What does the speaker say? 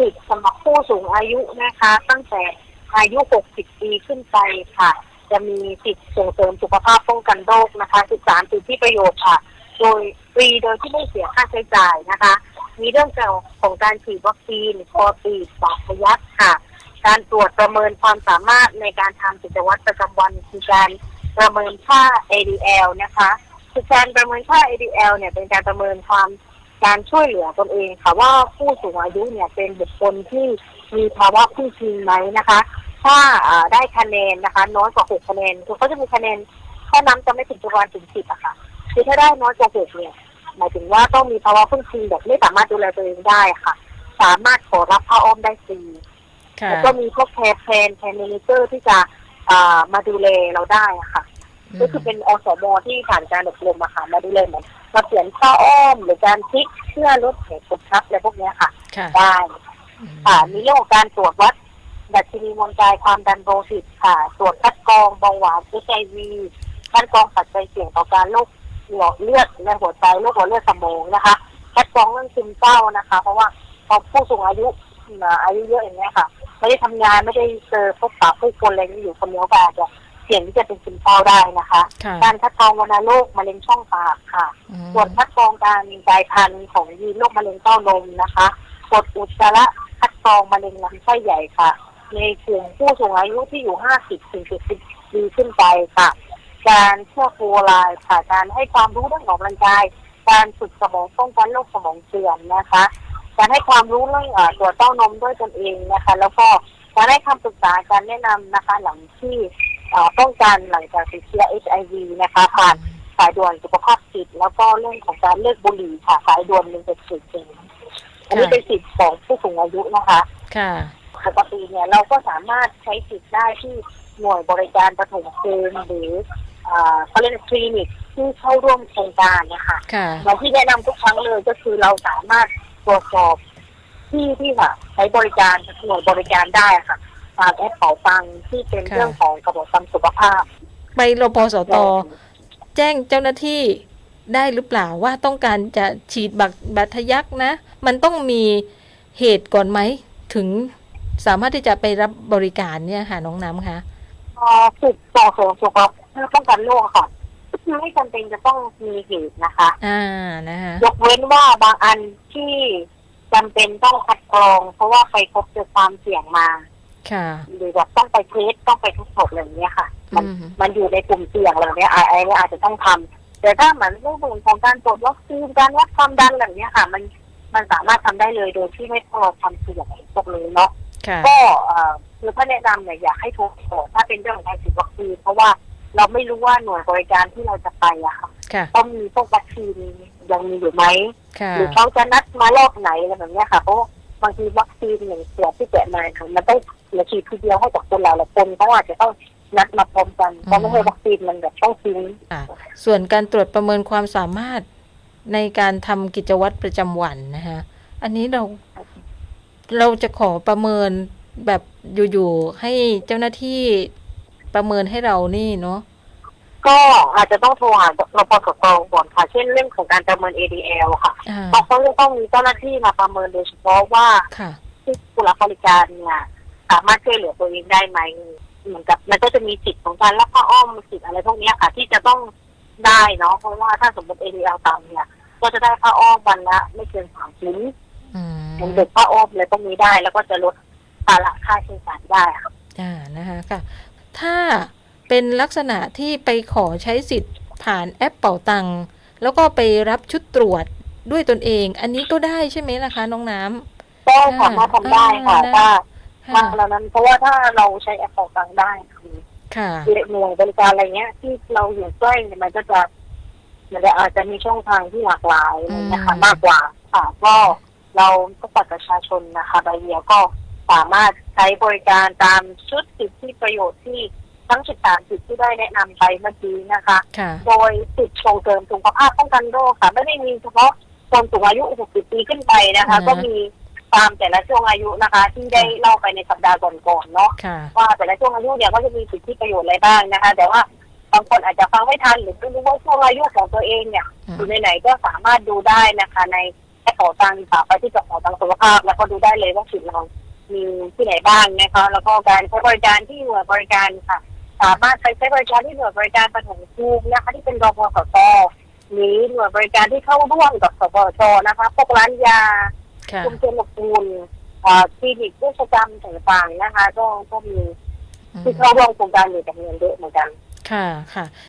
สิทธิ์สำหรับผู้สูงอายุนะคะ ตั้งแต่อายุ 60 ปีขึ้นไปค่ะ จะมีสิทธิ์ส่งเสริมสุขภาพป้องกันโรคนะคะ 13สิทธิประโยชน์ค่ะ โดยฟรีโดยที่ไม่เสียค่าใช้จ่ายนะคะ มีเรื่องเกี่ยวของการฉีดวัคซีนคอตีบบาดทะยักค่ะ การตรวจประเมินความสามารถในการทำกิจวัตรประจำวันคือการประเมินค่า ADL นะคะคือการประเมินค่า ADL เนี่ยเป็นการประเมินความ การช่วยเหลือตนเองค่ะว่าผู้สูงอายุเนี่ยเป็นบุคคลที่มีภาวะพึ่งพิงไหมนะคะ ถ้าอ่าได้คะแนนนะคะ น้อยกว่าหกคะแนนคือเขาจะมีคะแนนข้อนั้นจะไม่ถึงประมาณถึงสิบอะค่ะคือถ้าได้น้อยกว่าหกเนี่ยหมายถึงว่าต้องมีภาวะพึ่งพิงแบบไม่สามารถดูแลตัวเองได้ค่ะ สามารถขอรับผ้าอ้อมได้ฟรีค่ะแล้วก็มีพวกแคร์แพลนแคร์เมเนเจอร์ที่จะอ่ามาดูแลเราได้อะค่ะก็คือเป็นอสมที่ผ่านการอบรมอะค่ะมาดูแลเหมือน มาเปลี่ยนผ้าอ้อม หรือการพลิกเพื่อลดเหตุกดทับอะไรพวกเนี้ยค่ะ ค่ะ ได้อืมค่ะมีเรื่องของการตรวจวัดดัชนีมวลกายความดันโลหิตค่ะ ตรวจคัดกรองเบาหวานเอชไอวีคัดกรองปัจจัยเสี่ยงต่อการโรคหลอดเลือดและหัวใจโรคหัวเลือดสมองนะคะคัดกรองเรื่องซึมเศร้านะคะ เพราะว่าพอผู้สูงอายุอ่าอายุเยอะอย่างเงี้ยค่ะ ไม่ได้ทำงานไม่ได้เจอพบปะผู้คนอะไรนี้อยู่คนเดียวก็อาจจะเสี่ยงที่จะเป็นซึมเศร้าได้นะคะ ค่ะ การคัดกรองวัณโรคมะเร็งช่องปากค่ะอืมตรวจคัดกรองการกลายพันธุ์ของยีนโรคมะเร็งเต้านมนะคะตรวจอุจจาระคัดกรองมะเร็งลำไส้ใหญ่ค่ะ ในกลุ่มผู้สูงอายุที่อยู่ 50ถึง70ปีขึ้นไปค่ะ การเชื่อฟูไลน์ค่ะการให้ความรู้เรื่องออกกำลังกาย การฝึกสมองป้องกันโรคสมองเสื่อมนะคะ การให้ความรู้เรื่องเอ่อตัวจเต้านมด้วยตนเองนะคะ แล้วก็การให้คำปรึกษาการแนะนำนะคะ หลังที่เอ่อ ป้องกันหลังจากติดเชื้อ HIV นะคะผ่านสายด่วนสุขภาพจิตแล้วก็เรื่องของการเลิกบุหรี่ค่ะสายด่วนหนึ่งเจ็ดสี่สี่อันนี้เป็นสิทธิ์ของผู้สูงอายุนะคะ ค่ะปกติเนี่ยเราก็สามารถใช้สิทธิ์ได้ที่หน่วยบริการปฐมภูมิหรืออ่าเขาเรียกคลินิกที่เข้าร่วมโครงการเนะคะค่ะอย่างที่แนะนำทุกครั้งเลยก็คือเราสามารถตรวจสอบที่ที่ค่ะใช้บริการหน่วยบริการได้ค่ะ ตามแอปเป๋าตังค์ที่เป็นค่ะ เรื่องของกระบวนการสุขภาพ ไปรพสต แจ้งเจ้าหน้าที่ได้หรือเปล่าว่าต้องการจะฉีดบัตรบัตรทะยักนะ มันต้องมีเหตุก่อนไหม ถึงสามารถที่จะไปรับบริการเนี่ยค่ะน้องน้ำคะ พอฝึกต่อเสริมสุขภาพเพื่อป้องกันโรคค่ะไม่จำเป็นจะต้องมีเหตุนะคะ อ่านะคะ ยกเว้นว่าบางอันที่จำเป็นต้องคัดกรอง เพราะว่าไปพบเจอความเสี่ยงมา ค่ะ หรือแบบต้องไปเทสต้องไปทดสอบอะไรอย่างเงี้ยค่ะ มันอืม มันอยู่ในกลุ่มเสี่ยงอะไรเนี้ยไอ้ไอ้เนี่ยอาจจะต้องทำแต่ถ้าเหมือนเรื่องของการตรวจวัคซีนการวัดความดันอะไรเนี้ยค่ะ มันมันสามารถทำได้เลยโดยที่ไม่ต้องรอความเสี่ยงพวกนี้เนาะ ค่ะ ก็เอ่อคือถ้าแนะนำเนี่ยอยากให้โทรก่อนถ้าเป็นเรื่องของการฉีดวัคซีนเพราะว่าเราไม่รู้ว่าหน่วยบริการที่เราจะไปอะค่ะค่ะ ต้องมีพวกวัคซีนยังมีอยู่ไหมค่ะ หรือเขาจะนัดมารอบไหนอะไรแบบเนี้ยค่ะเพราะบางทีวัคซีนหนึ่งขวดที่แกะมาค่ะมันต้อง เหลือฉีดทีเดียวให้กับคนเราละคนเขาอาจจะต้องนัดมาพร้อมกันเพราะไม่ให้วัคซีนมันแบบต้องทิ้งค่ะส่วนการตรวจประเมินความสามารถในการทำกิจวัตรประจำวันนะคะอันนี้เราเราจะขอประเมินแบบอยู่ๆให้เจ้าหน้าที่ประเมินให้เรานี่เนาะ ก็อาจจะต้องโทรหารปสตก่อนค่ะ เช่นเรื่องของการประเมิน ADL ค่ะอ่า เพราะเขาจะต้องมีเจ้าหน้าที่มาประเมินโดยเฉพาะว่าค่ะ ที่ผู้รับบริการเนี่ย สามารถช่วยเหลือตัวเองได้ไหมเหมือนกับมันก็จะมีสิทธิ์ของการรับผ้าอ้อมสิทธิ์อะไรพวกเนี้ยค่ะ ที่จะต้องได้เนาะเพราะว่าถ้าสมมติ ADL ต่ำเนี่ย ก็จะได้ผ้าอ้อมวันละไม่เกินสามชิ้นอืมเป็นเด็กผ้าอ้อมอะไรพวกนี้ได้ แล้วก็จะลดภาระค่าใช้จ่ายได้ค่ะอ่านะคะค่ะถ้าเป็นลักษณะที่ไปขอใช้สิทธิ์ผ่านแอปเป่าตังค์แล้วก็ไปรับชุดตรวจด้วยตนเอง อันนี้ก็ได้ใช่ไหมล่ะคะ น้องน้ำก็สามารถทำได้ค่ะอ่าถ้าค่ะ มากแล้วนั้น เพราะว่าถ้าเราใช้แอปเป่าตังค์ได้คือค่ะหน่วยบริการอะไรเงี้ย ที่เราอยู่ใกล้เนี่ยมันก็จะมันจะอาจจะมีช่องทางที่หลากหลายอะไรเงี้ยค่ะอืมมากกว่าค่ะก็เราก็ปัดประชาชนนะคะใบเดียวก็สามารถใช้บริการตามชุดสิทธิประโยชน์ที่ทั้ง 13สิทธิที่ได้แนะนำไปเมื่อกี้นะคะค่ะโดยสิทธิส่งเสริมสุขภาพป้องกันโรคค่ะ ไม่ได้มีเฉพาะคนสูงอายุ 60 ปีขึ้นไปนะคะอือฮะก็มี ตามแต่ละช่วงอายุนะคะ ที่ได้เล่าไปในสัปดาห์ก่อนๆเนาะค่ะ ว่าแต่ละช่วงอายุเนี่ยก็จะมีสิทธิประโยชน์อะไรบ้างนะคะ แต่ว่าบางคนอาจจะฟังไม่ทันหรือไม่รู้ว่าช่วงอายุของตัวเองเนี่ยอืม อยู่ในไหนก็สามารถดูได้นะคะ ในแอปป๋าตังค์ค่ะไปที่กระเป๋าตังค์สุขภาพ แล้วก็ดูได้เลยว่าจุดเรามีที่ไหนบ้างนะคะ แล้วก็การใช้บริการที่หน่วยบริการค่ะ สามารถไปใช้บริการที่หน่วยบริการปฐมภูมินะคะที่เป็นรพสตหรือหน่วยบริการที่เข้าร่วมกับสปชนะคะ พวกร้านยา ค่ะชุมชนอบอุ่นอ่าคลินิกเวชกรรมต่างๆนะคะ ก็ก็มีอืมที่เข้าร่วมโครงการอยู่จำนวนเยอะเหมือนกัน ค่ะค่ะ